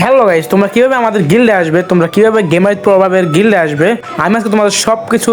Hello guys তোমরা কীভাবে আমাদের গিল্ডে আসবে? তোমরা কীভাবে গেমার প্রভাবের গিল্ডে আসবে? আমি আজকে তোমাদের সব কিছু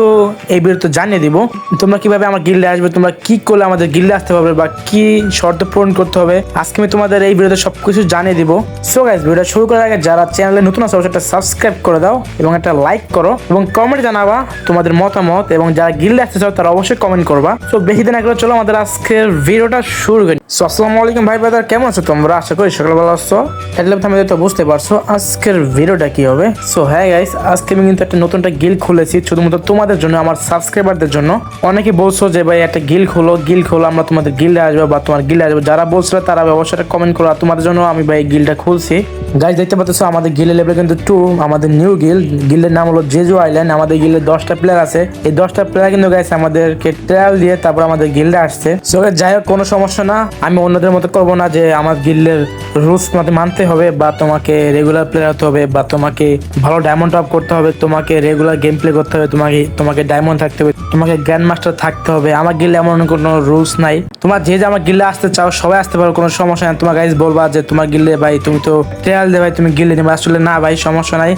এই বিরুদ্ধে জানিয়ে দিব। তোমরা কীভাবে আমার গিল্ডে আসবে? তোমরা কি করলে আমাদের গিল্ডে আসতে পারবে বা কি শর্ত পূরণ করতে হবে? আজকে আমি তোমাদের এই ভিডিওতে সব কিছু জানিয়ে দিব। সো গাইস ভিডিও শুরু করার আগে যারা চ্যানেলে নতুন আছে, অবশ্যই একটা সাবস্ক্রাইব করে দাও এবং একটা লাইক করো এবং কমেন্ট জানাবা তোমাদের মতামত এবং যারা গিল্ডে আসতে চাও, তারা অবশ্যই কমেন্ট করবা। তো বেশি দিন আগে চলো আমাদের আজকের ভিডিওটা শুরু করি। সো আসসালামু আলাইকুম ভাই ব্রাদার কেমন আছো তোমরা? আশা করি সকাল ভালো আছো এটলে আমাদের তো বুঝতে পারছ আজকের ভিডিওটা কি হবে? সো হ্যাঁ গাইস আজকে আমি কিন্তু একটা নতুন একটা গিল খুলেছি। শুধুমাত্র তোমাদের জন্য, আমার সাবস্ক্রাইবারদের জন্য। অনেকে বলছো যে, ভাই, একটা গিল খোলো গিল খোলো, আমরা তোমাদের গিল্ডে আসব বা তোমার গিল্ডে আসব। যারা বলছিল, তারা অবশ্যই কমেন্ট করো। তোমাদের জন্য আমি, ভাই গিলটা খুলছি। গাইস দেখতে পাচ্ছ, আমাদের গিলের লেভেল কিন্তু টু আমাদের নিউ গিল। গিলের নাম হলো জেজু আইল্যান্ড আমাদের গিলের দশটা প্লেয়ার আছে। এই দশটা প্লেয়ার কিন্তু গাইস আমাদেরকে ট্রায়াল দিয়ে তারপর আমাদের গিল্ডে আসছে। সো যাই হোক, কোনো সমস্যা না। আমি অন্যদের মতো করব না যে, আমার গিল্ডের রুলস মানতে হবে বা তোমাকে রেগুলার প্লেয়ার হতে হবে বা তোমাকে ভালো ডায়মন্ড টপ করতে হবে, তোমাকে রেগুলার গেম প্লে করতে হবে, তোমাকে তোমাকে ডায়মন্ড থাকতে হবে, তোমাকে গ্র্যান্ড মাস্টার থাকতে হবে। আমার গিল্ডে এমন কোনো রুলস নাই। তোমার যে যে আমার গিল্ডে আসতে চাও, সবাই আসতে পারো, কোনো সমস্যা নাই। তোমার গাইজ বলবা যে তোমার গিল্ডে ভাই, তুমি তো ট্রায়াল দে ভাই, তুমি গিল্ডে নেবে। আসলে না ভাই, সমস্যা নাই।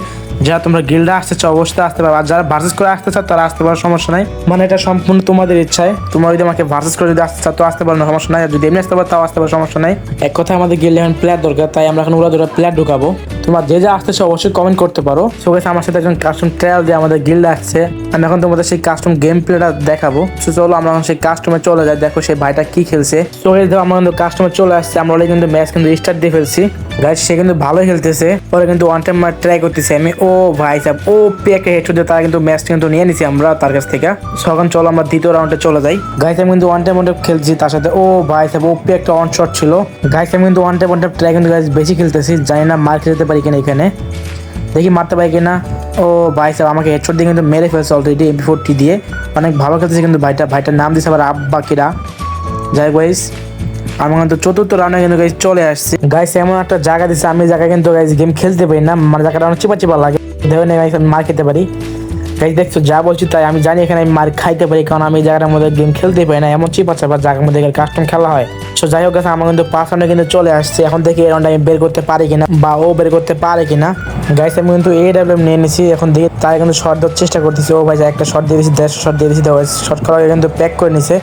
যারা তোমরা গিল্ডে আসতে চাও, অবশ্যই আসতে পারো। আর যারা ভার্সেস করে আসতে চাও, তারা আসতে পারো, সমস্যা নাই। মানে এটা সম্পূর্ণ তোমাদের ইচ্ছায়। তোমরা যদি আমাকে ভার্সেস করে যদি আসতে চাও, তো আসতে পারো না, সমস্যা নাই। আর যদি এমনি আসতে পারো, তাও আসতে পারো, সমস্যা নাই। এক কথা আমাদের গিল্ডে এখন প্লেয়ার দরকার, তাই আমরা এখন ওরা দুটো প্লেয়ার ঢুকাবো তোমার যে যা আসতেছে অবশ্যই কমেন্ট করতে পারো। সো গেছে আমার সাথে একজন কাস্টম ট্রায়াল দিয়ে আমাদের গিল্ড আসছে, আমি এখন তোমাদের সেই কাস্টম গেম প্লেটা দেখাবো। সো চলো আমরা এখন সেই কাস্টমে চলে যাই, দেখো সেই ভাইটা কি খেলছে। সো গেছে দেখো আমরা কিন্তু কাস্টমে চলে আসছে, আমরা অলরেডি কিন্তু ম্যাচ কিন্তু স্টার্ট দিয়ে ফেলছি। গাইজ সে কিন্তু ভালোই খেলতেছে পরে কিন্তু ওয়ান টাইম মার ট্রাই করতেছে। আমি, ও ভাই সাহেব, ও পে একটা হেডশট দিয়ে তারা কিন্তু ম্যাচটা কিন্তু নিয়ে নিছি আমরা তার কাছ থেকে। সো এখন চলো আমরা দ্বিতীয় রাউন্ডে চলে যাই। গাইজ আমি কিন্তু ওয়ান টাইম ওয়ান খেলছি তার সাথে। ও ভাই সাহেব, ও পে একটা অন শট ছিল। গাইজ আমি কিন্তু ওয়ান টাইম ওয়ান ট্রাই কিন্তু গাইজ বেশি খেলতেছি, জানি না মার খেলতে পারি কিনা এখানে? দেখি মারতে পারি কিনা? ও ভাই সাহেব, আমাকে হেডশট দিয়ে কিন্তু মেরে ফেলছে অলরেডি এমপি ফোরটি দিয়ে। অনেক ভালো খেলতেছে কিন্তু ভাইটা, ভাইটার নাম দিয়েছে আবার আব্বা কিরা। যাই গাইজ আমি কিন্তু চতুর্থ রাউন্ডে কিন্তু গাইজ চলে আসছি। গাইস এমন একটা জায়গা দিচ্ছে আমি জায়গায় কিন্তু গাইজ গেম খেলতে পারি না মানে জায়গাটা অনেক চিপা চিপা লাগে। দেখো না গাইজ আমি মার খেতে পারি। গাইজ দেখছ, যা বলছি তাই, আমি জানি এখানে আমি মার খাইতে পারি, কারণ আমি জায়গাটার মধ্যে গেম খেলতে পারি না, এমন চিপা চাপা জায়গার মধ্যে কাস্টম খেলা হয়। সো যাই হোক আমার কিন্তু পাঁচ রাউন্ডে কিন্তু চলে আসছে। এখন দেখি এই আমি বের করতে পারি কিনা বা ও বের করতে পারে কিনা। গাইস আমি কিন্তু এ ডাব্লিউ নিয়ে নিছি। এখন দেখি তাই কিন্তু শর্ট দেওয়ার চেষ্টা করতেছি। ও ভাই, একটা শর্ট দিয়ে দিয়েছি, দেড়শো শর্ট দিয়ে দিয়েছি। শর্ট করার কিন্তু প্যাক করে নিছে।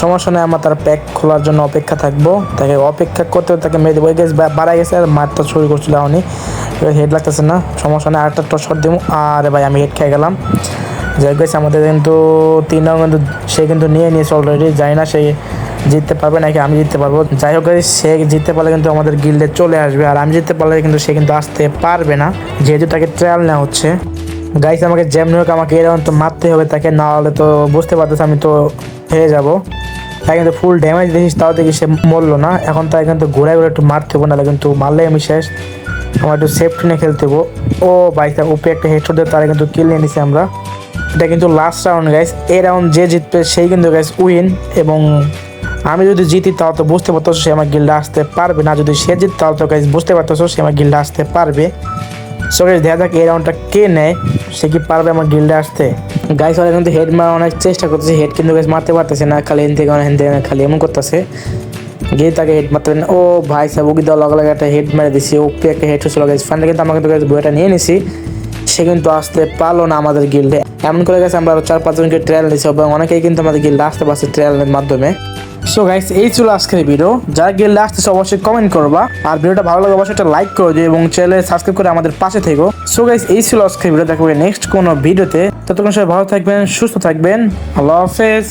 সমস্যা নেই, আমার তার প্যাক খোলার জন্য অপেক্ষা থাকব। তাকে অপেক্ষা করতে তাকে মেরে দেবো। গেছে বাড়া গেছে আর মারটা শুরু করছিল এখনই হেড লাগতেছে না, সমস্যা নেই। আরেকটা শর্ট দিব। আরে ভাই, আমি হেড খেয়ে গেলাম। যাই গেছে আমাদের কিন্তু তিন রাউন্ড কিন্তু সে কিন্তু নিয়ে নিয়েছে অলরেডি জানি না সে জিততে পারবে নাকি আমি জিততে পারব? যাই হোক সে জিততে পারলে কিন্তু আমাদের গিল্ডে চলে আসবে। আর আমি জিততে পারলে কিন্তু সে কিন্তু আসতে পারবে না। যেহেতু তাকে ট্রায়াল নেওয়া হচ্ছে। গাইস আমাকে যেমনি হোক, আমাকে এরকম তো মারতে হবে। তাকে না হলে তো বুঝতে পারতেছে, আমি তো হেরে যাব। তাই কিন্তু ফুল ড্যামেজ দিয়েছিস তাও দেখি সে মরলো না। এখন তাই কিন্তু ঘুরে ঘুরে একটু মারতে হব, নাহলে কিন্তু মারলে আমি শেষ। আমার একটু সেফটি নিয়ে খেলতে হব। ও বাইকটা উপরে একটা হেডশট দিয়ে তারা কিন্তু কিল নিয়ে নিছি আমরা। এটা কিন্তু লাস্ট রাউন্ড গাইস এই রাউন্ড যে জিতবে, সেই কিন্তু গাইস উইন এবং আমি যদি জিতি তাহলে তো বুঝতে পারতো সে আমার গিল্ডে আসতে পারবে না। যদি সে জিত তাহলে তো গাইস বুঝতে পারতেছো সে আমার গিল্ডে আসতে পারবে। সো গাইস দেখা যাক এই রাউন্ডটা কে নেয়, সে কি পারবে আমার গিল্ডে আসতে? গাইস ওরা কিন্তু হেড মারা অনেক চেষ্টা করতেছে হেড কিন্তু গাইস মারতে পারতেছে না, খালি এন থেকে হেন থেকে খালি এমন করতেছে। গিয়ে তাকে হেড মারতে ও ভাই সাহেব ওকে দেওয়া লগে একটা হেড মেরে দিছি ওকে একটা হেড ছিল গাইস ফাইনালি কিন্তু আমাকে তো গাইস বইটা নিয়ে নিছি। সে কিন্তু আসতে পারল না আমাদের গিল্ডে। এমন করে গেছে আমরা চার পাঁচজনকে ট্রায়াল নিছি এবং অনেকেই কিন্তু আমাদের গিল্ডে আসতে পারছে ট্রায়ালের মাধ্যমে। সো গাইস এই ছিল আজকের ভিডিও যারা গেলে আসতেছে, অবশ্যই কমেন্ট করবা। আর ভিডিওটা ভালো লাগে অবশ্যই একটা লাইক করে দিও এবং চ্যানেলে সাবস্ক্রাইব করে আমাদের পাশে থেকো। সো গাইস এই ছিল আজকের ভিডিও দেখা হবে নেক্সট কোনো ভিডিওতে ততক্ষণ সবাই ভালো থাকবেন, সুস্থ থাকবেন। আল্লাহ হাফেজ।